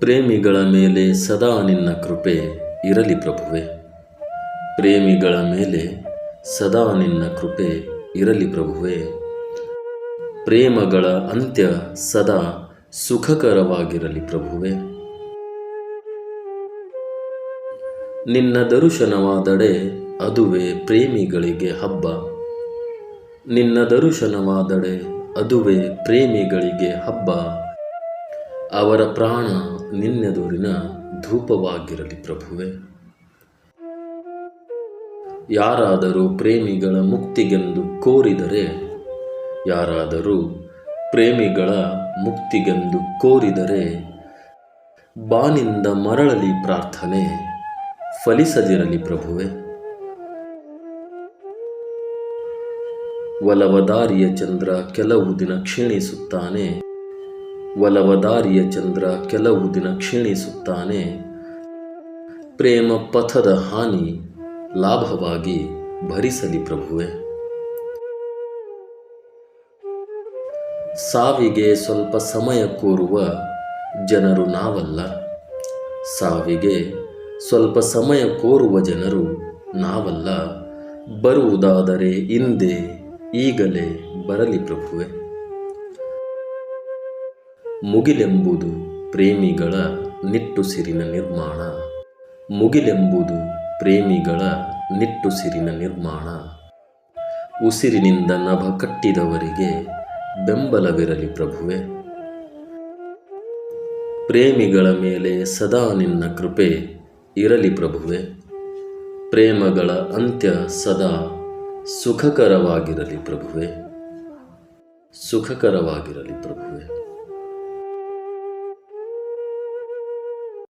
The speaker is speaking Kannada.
ಪ್ರೇಮಿಗಳ ಮೇಲೆ ಸದಾ ನಿನ್ನ ಕೃಪೆ ಇರಲಿ ಪ್ರಭುವೆ. ಪ್ರೇಮಿಗಳ ಮೇಲೆ ಸದಾ ನಿನ್ನ ಕೃಪೆ ಇರಲಿ ಪ್ರಭುವೆ. ಪ್ರೇಮಗಳ ಅಂತ್ಯ ಸದಾ ಸುಖಕರವಾಗಿರಲಿ ಪ್ರಭುವೆ. ನಿನ್ನ ದರುಶನವಾದಡೆ ಅದುವೇ ಪ್ರೇಮಿಗಳಿಗೆ ಹಬ್ಬ. ನಿನ್ನ ದರುಶನವಾದಡೆ ಅದುವೇ ಪ್ರೇಮಿಗಳಿಗೆ ಹಬ್ಬ. ಅವರ ಪ್ರಾಣ ನಿನ್ನೆದುರಿನ ಧೂಪವಾಗಿರಲಿ ಪ್ರಭುವೆ. ಯಾರಾದರೂ ಪ್ರೇಮಿಗಳ ಮುಕ್ತಿಗೆಂದು ಕೋರಿದರೆ, ಯಾರಾದರೂ ಪ್ರೇಮಿಗಳ ಮುಕ್ತಿಗೆಂದು ಕೋರಿದರೆ, ಬಾನಿಂದ ಮರಳಲಿ ಪ್ರಾರ್ಥನೆ ಫಲಿಸದಿರಲಿ ಪ್ರಭುವೆ. ಒಲವದಾರಿಯ ಚಂದ್ರ ಕೆಲವು ದಿನ ಕ್ಷೀಣಿಸುತ್ತಾನೆ. ಒಲವದಾರಿಯ ಚಂದ್ರ ಕೆಲವು ದಿನ ಕ್ಷೀಣಿಸುತ್ತಾನೆ. ಪ್ರೇಮ ಪಥದ ಹಾನಿ ಲಾಭವಾಗಿ ಭರಿಸಲಿ ಪ್ರಭುವೆ. ಸಾವಿಗೆ ಸ್ವಲ್ಪ ಸಮಯ ಕೋರುವ ಜನರು ನಾವಲ್ಲ. ಸಾವಿಗೆ ಸ್ವಲ್ಪ ಸಮಯ ಕೋರುವ ಜನರು ನಾವಲ್ಲ. ಬರುವುದಾದರೆ ಹಿಂದೆ ಈಗಲೇ ಬರಲಿ ಪ್ರಭುವೆ. ಮುಗಿಲೆಂಬುದು ಪ್ರೇಮಿಗಳ ನಿಟ್ಟುಸಿರಿನ ನಿರ್ಮಾಣ. ಮುಗಿಲೆಂಬುದು ಪ್ರೇಮಿಗಳ ನಿಟ್ಟುಸಿರಿನ ನಿರ್ಮಾಣ. ಉಸಿರಿನಿಂದ ನಭ ಕಟ್ಟಿದವರಿಗೆ ಬೆಂಬಲವಿರಲಿ ಪ್ರಭುವೆ. ಪ್ರೇಮಿಗಳ ಮೇಲೆ ಸದಾ ನಿನ್ನ ಕೃಪೆ ಇರಲಿ ಪ್ರಭುವೆ. ಪ್ರೇಮಗಳ ಅಂತ್ಯ ಸದಾ ಸುಖಕರವಾಗಿರಲಿ ಪ್ರಭುವೆ. ಸುಖಕರವಾಗಿರಲಿ ಪ್ರಭುವೆ.